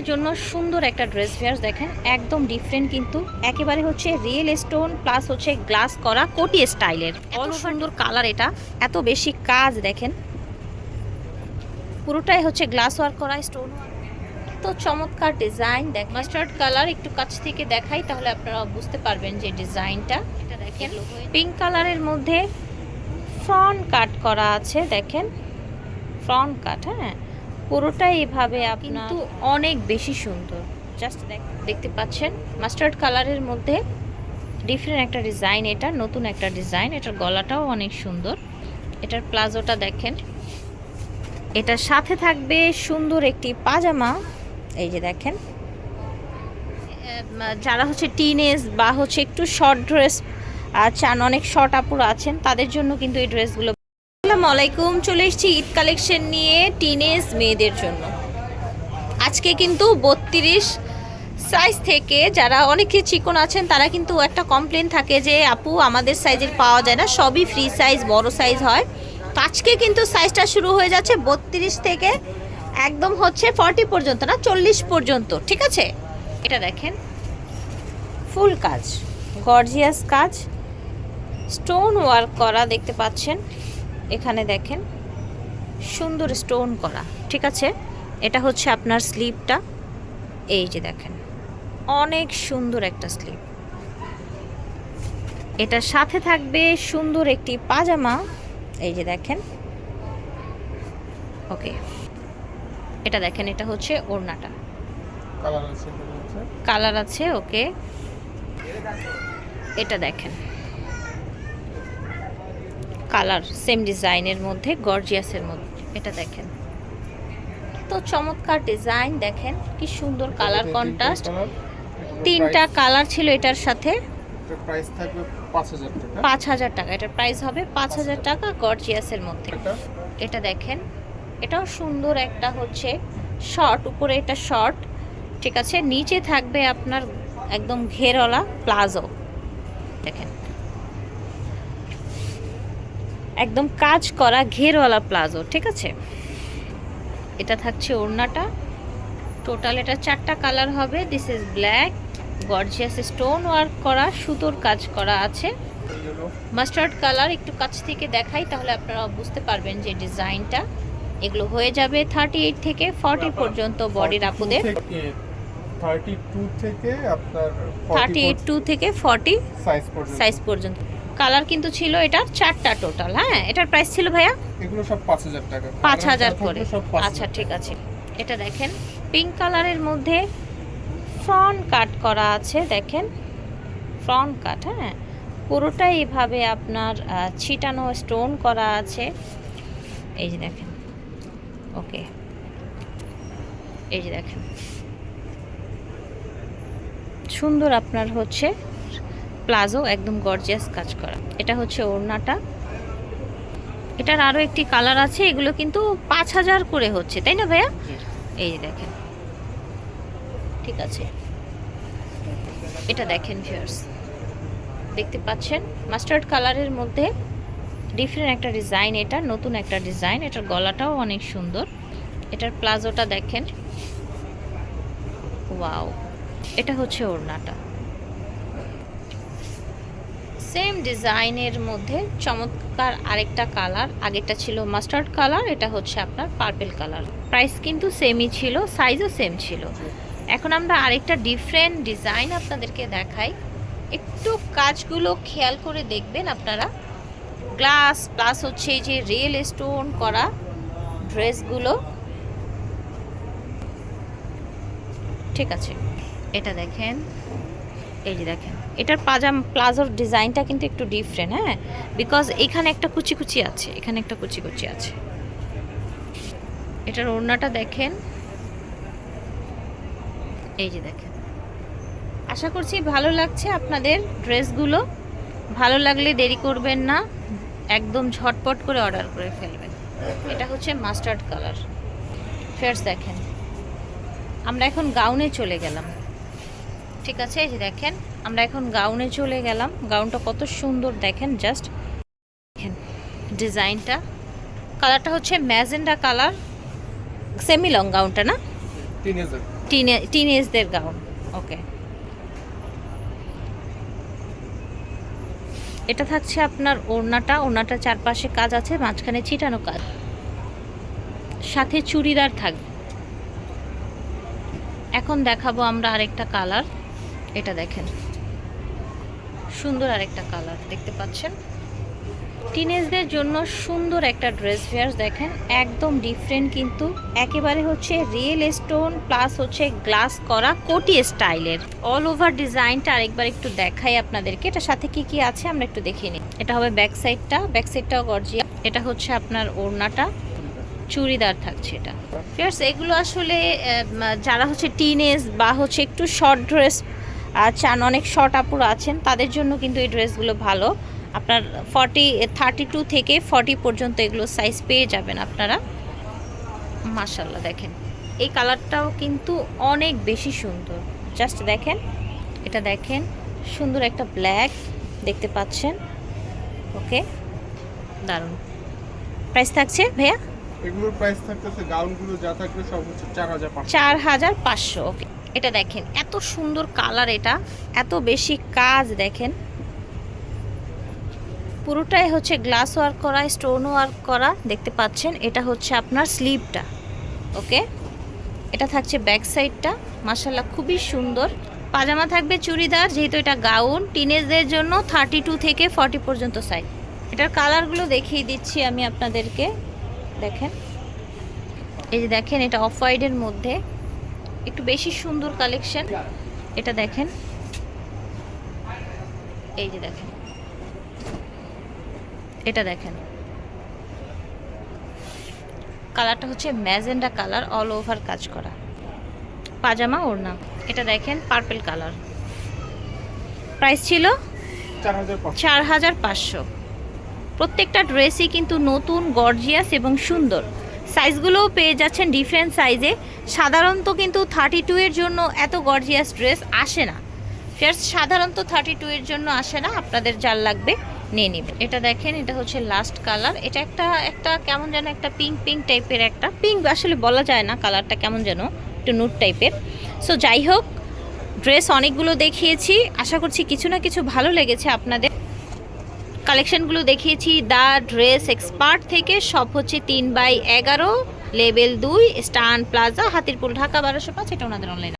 অকেশনের জন্য সুন্দর একটা ড্রেস ভিয়ার্স দেখেন একদম ডিফারেন্ট কিন্তু। একেবারে হচ্ছে রিয়েল স্টোন প্লাস হচ্ছে গ্লাস করা কোটি স্টাইলের অল সুন্দর কালার এটা এত বেশি কাজ দেখেন। পুরোটাই হচ্ছে গ্লাস ওয়ার্ক করা স্টোন তো চমৎকার ডিজাইন দেখ মাস্টার্ড কালার একটু কাছ থেকে দেখাই তাহলে আপনারা বুঝতে পারবেন যে ডিজাইনটা এটা দেখেন পিঙ্ক কালারের মধ্যে ফ্রন্ট কাট করা আছে দেখেন। ফ্রন্ট কাট হ্যাঁ। পুরোটাই এভাবে কিন্তু অনেক বেশি সুন্দর। জাস্ট দেখতে পাচ্ছেন মাস্টার্ড কালারের মধ্যে ডিফারেন্ট একটা ডিজাইন এটা, নতুন একটা ডিজাইন এটার গলাটাও অনেক সুন্দর। এটার প্লাজোটা দেখেন। এটার সাথে থাকবে সুন্দর একটি পাজামা, এই যে দেখেন। যারা হচ্ছে টিনেজ বা হচ্ছে একটু শর্ট ড্রেস চান, অনেক শর্ট আপুরা আছেন, তাদের জন্য কিন্তু এই ড্রেসগুলো আসসালামু আলাইকুম। চলে এসেছি ঈদ কালেকশন নিয়ে টিনেজ মেয়েদের জন্য। আজকে কিন্তু বত্রিশ সাইজ থেকে যারা অনেকে চিকন আছেন, তারা কিন্তু একটা কমপ্লেন থাকে যে, আপু, আমাদের সাইজের পাওয়া যায় না, সবই ফ্রি সাইজ বড় সাইজ হয়। তো আজকে কিন্তু সাইজটা শুরু হয়ে যাচ্ছে বত্রিশ থেকে একদম হচ্ছে ফর্টি পর্যন্ত না, চল্লিশ পর্যন্ত। ঠিক আছে? এটা দেখেন। ফুল কাজ গর্জিয়াস কাজ। স্টোন ওয়ার্ক করা দেখতে পাচ্ছেন। এখানে দেখেন সুন্দর স্টোন করা ঠিক আছে? এটা হচ্ছে আপনার স্লিপটা এই যে দেখেন অনেক সুন্দর একটা স্লিপ এটা সাথে থাকবে সুন্দর একটি পাজামা। এই যে দেখেন ওকে। এটা দেখেন এটা হচ্ছে ওড়নাটা। কালার আছে কালার আছে ওকে। এটা দেখেন কালার সেম ডিজাইনের মধ্যে গর্জিয়াসের মধ্যে। এটা দেখেন। তো চমৎকার ডিজাইন দেখেন কি সুন্দর কালার কন্ট্রাস্ট তিনটা কালার ছিল এটার সাথে। পাঁচ হাজার টাকা। এটার প্রাইস হবে পাঁচ হাজার টাকা গর্জিয়াসের মধ্যে। এটা? এটা দেখেন। এটাও সুন্দর একটা হচ্ছে শর্ট উপরে এটা শর্ট ঠিক আছে? নিচে থাকবে আপনার একদম ঘেরওয়ালা প্লাজো। দেখেন। একদম কাজ করা ঘেরওয়ালা প্লাজো ঠিক আছে? এটা থাকছে ওড়নাটা। টোটাল এটা চারটা কালার হবে। This is black gorgeous stone work করা সুতোর কাজ করা আছে। মাস্টার্ড কালার একটু কাছ থেকে দেখাই তাহলে আপনারা বুঝতে পারবেন যে ডিজাইনটা। এগুলো হয়ে যাবে থার্টি এইট থেকে ফর্টি পর্যন্ত বডির আপুদের। থার্টি টু থেকে আপনার থার্টি এইট টু থেকে ফর্টি সাইজ পর্যন্ত। কালার কিন্তু ছিল এটার চারটা টোটাল হ্যাঁ? এটার প্রাইস ছিল ভাইয়া? এগুলো সব পাঁচ হাজার টাকা। পাঁচ হাজার থাকবে করে। আচ্ছা ঠিক আছে। এটা দেখেন পিঙ্ক কালারের মধ্যে ফ্রন্ট কাট করা আছে দেখেন। ফ্রন্ট কাট হ্যাঁ? পুরোটাই এভাবে আপনার ছিটানো স্টোন করা আছে। এই যে দেখেন ওকে। এই যে দেখেন। সুন্দর আপনার হচ্ছে প্লাজো একদম গর্জিয়াস কাজ করা। এটা হচ্ছে ওড়নাটা। এটার আরও একটি কালার আছে এগুলো কিন্তু পাঁচ হাজার করে হচ্ছে তাই না ভাইয়া? এই দেখেন। ঠিক আছে। এটা দেখেন ভিউয়ার্স দেখতে পাচ্ছেন? মাস্টার্ড কালারের মধ্যে ডিফারেন্ট একটা ডিজাইন এটা নতুন একটা ডিজাইন এটার গলাটাও অনেক সুন্দর। এটার প্লাজোটা দেখেন। ওয়াও এটা হচ্ছে ওড়নাটা। সেম ডিজাইনের মধ্যে চমৎকার আরেকটা কালার আগেরটা ছিল মাস্টার্ড কালার এটা হচ্ছে আপনার পার্পেল কালার প্রাইস কিন্তু সেমই ছিল সাইজও সেম ছিল। এখন আমরা আরেকটা ডিফারেন্ট ডিজাইন আপনাদেরকে দেখাই। একটু কাজগুলো খেয়াল করে দেখবেন আপনারা। গ্লাস প্লাস হচ্ছে এই যে রিয়েল স্টোন করা ড্রেসগুলো ঠিক আছে, এটা দেখেন, এই যে দেখেন। এটার পাজাম প্লাজোর ডিজাইনটা কিন্তু একটু ডিফারেন্ট হ্যাঁ? বিকজ এখানে একটা কুচি কুচি আছে, এখানে একটা কুচি কুচি আছে। এটার ওড়নাটা দেখেন। এই যে দেখেন। আশা করছি ভালো লাগছে আপনাদের ড্রেসগুলো। ভালো লাগলে দেরি করবেন না, একদম ঝটপট করে অর্ডার করে ফেলবেন। এটা হচ্ছে মাস্টার্ড কালার। ফেয়ার্স দেখেন। আমরা এখন গাউনে চলে গেলাম। ঠিক আছে, এই যে দেখেন। আমরা এখন গাউনে চলে গেলাম। গাউনটা কত সুন্দর দেখেন জাস্ট দেখেন ডিজাইনটা। কালারটা হচ্ছে ম্যাজেন্ডা কালার সেমি লং গাউনটা না? টিনেজদের গাউন ওকে এটা থাকছে আপনার ওড়নাটা ওড়নাটা চারপাশে কাজ আছে মাঝখানে ছিটানো কাজ। সাথে চুড়িদার থাকবে এখন দেখাবো আমরা আরেকটা কালার এটা দেখেন। সুন্দর আরেকটা কালার, দেখতে পাচ্ছেন? টিনেজদের জন্য সুন্দর একটা ড্রেস ফেয়ার দেখেন, একদম ডিফারেন্ট কিন্তু একেবারে হচ্ছে রিয়েল স্টোন প্লাস হচ্ছে গ্লাস করা কোটি স্টাইলের। অল ওভার ডিজাইনটা আরেকবার একটু দেখাই আপনাদেরকে, এটার সাথে কি কি আছে আমরা একটু দেখিয়ে নিই। এটা হবে ব্যাক সাইডটা ব্যাক সাইডটাও গর্জিয়া এটা হচ্ছে আপনার ওড়নাটা, চুড়িদার থাকছে এটা। ফিয়ার্স এগুলো আসলে যারা হচ্ছে টিনেজ বা হচ্ছে একটু শর্ট ড্রেস চান অনেক শর্ট আপুর আছেন তাদের জন্য কিন্তু এই ড্রেসগুলো ভালো। আপনার ফর্টি থার্টি টু থেকে ফর্টি পর্যন্ত এগুলো সাইজ পেয়ে যাবেন আপনারা। মাশাল্লাহ দেখেন। এই কালারটাও কিন্তু অনেক বেশি সুন্দর। জাস্ট দেখেন এটা দেখেন সুন্দর একটা ব্ল্যাক দেখতে পাচ্ছেন। ওকে দারুণ। প্রাইস থাকছে ভাইয়া? এগুলোর প্রাইস থাকতেছে গাউনগুলো যা থাকবে সব হচ্ছে চার হাজার চার হাজার পাঁচশো ওকে এটা দেখেন, এত সুন্দর কালার এটা, এত বেশি কাজ দেখেন। পুরোটাই হচ্ছে গ্লাস ওয়ার্ক করা, স্টোন ওয়ার্ক করা, দেখতে পাচ্ছেন, এটা হচ্ছে আপনার স্লিভটা ওকে? এটা থাকছে ব্যাক সাইডটা মাসাল্লাহ খুবই সুন্দর। পাজামা থাকবে চুড়িদার, যেহেতু এটা গাউন টিনেজদের জন্য থার্টি টু থেকে ফর্টি পর্যন্ত সাইজ এটার কালারগুলো দেখিয়ে দিচ্ছি আমি আপনাদেরকে, দেখেন। এই যে দেখেন, এটা অফ হোয়াইটের মধ্যে। একটু বেশি সুন্দর কালেকশন। এটা দেখেন। এই যে দেখেন। এটা দেখেন। কালারটা হচ্ছে ম্যাজেন্ডা কালার অল ওভার কাজ করা। পাজামা ওড়না। এটা দেখেন পার্পল কালার প্রাইস ছিল চার হাজার পাঁচশো। প্রত্যেকটা ড্রেসই কিন্তু নতুন গর্জিয়াস এবং সুন্দর। সাইজগুলোও পেয়ে যাচ্ছেন ডিফারেন্ট সাইজে। সাধারণত কিন্তু থার্টি টু এর জন্য এত গর্জিয়াস ড্রেস আসে না। জাস্ট সাধারণত থার্টি টু এর জন্য আসে না, আপনাদের যার লাগবে নিয়ে নেবেন। এটা দেখেন, এটা হচ্ছে লাস্ট কালার এটা একটা একটা কেমন যেন একটা পিঙ্ক পিঙ্ক টাইপের একটা। পিঙ্ক আসলে বলা যায় না কালারটা কেমন যেন একটু নুট টাইপের সো যাই হোক ড্রেস অনেকগুলো দেখিয়েছি। আশা করছি কিছু না কিছু ভালো লেগেছে আপনাদের। কালেকশনগুলো দেখিয়েছি দ্য ড্রেস এক্সপার্ট থেকে, সব হচ্ছে তিন বাই এগারো লেভেল দুই, স্টান প্লাজা, হাতিরপুল, ঢাকা বারোশো পাঁচ, এটা ওনাদের অনলাইন